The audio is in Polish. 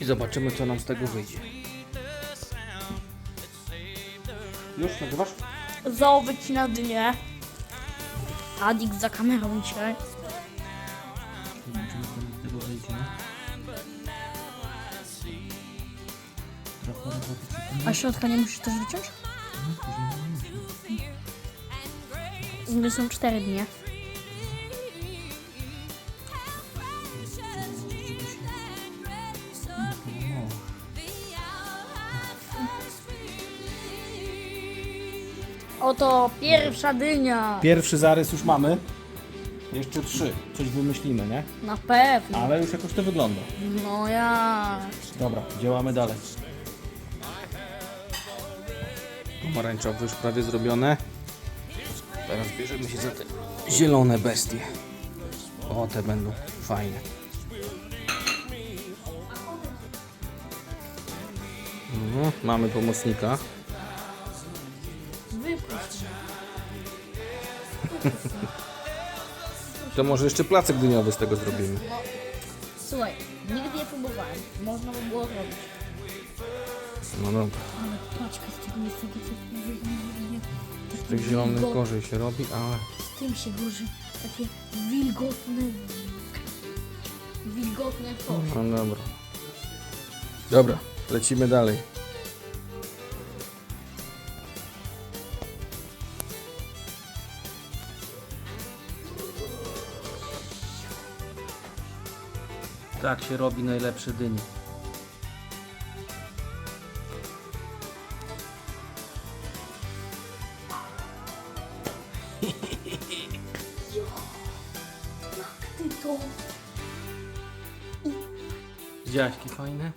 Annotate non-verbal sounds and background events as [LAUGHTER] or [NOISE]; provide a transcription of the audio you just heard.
I zobaczymy, co nam z tego wyjdzie. Już nagrywasz? Zoo wycina dnie. Adik za kamerą dzisiaj. Zobaczymy, co nam z tego wyjdzie. Trochę roboty A środka nie musisz też wyciąć? U mnie są cztery dnie. Oto pierwsza dynia. Pierwszy zarys już mamy. Jeszcze trzy. Coś wymyślimy, nie? Na pewno. Ale już jakoś to wygląda. No ja. Dobra, działamy dalej. Pomarańczowe już prawie zrobione. Teraz bierzemy się za te zielone bestie. O, te będą fajne. Mhm, mamy pomocnika. [LAUGHS] To może jeszcze placek dyniowy z tego zrobimy. Słuchaj, nigdy nie próbowałem. Można by było zrobić. No dobra. Ale paczka z tego jest takie coś Z tych zielonych gorzej się robi, ale Z tym się burzy takie wilgotne, wilgotne coś. no dobra. Dobra, lecimy dalej. Tak się robi najlepsze dynie. [LAUGHS] Ty to... Widziałaś jakie fajne?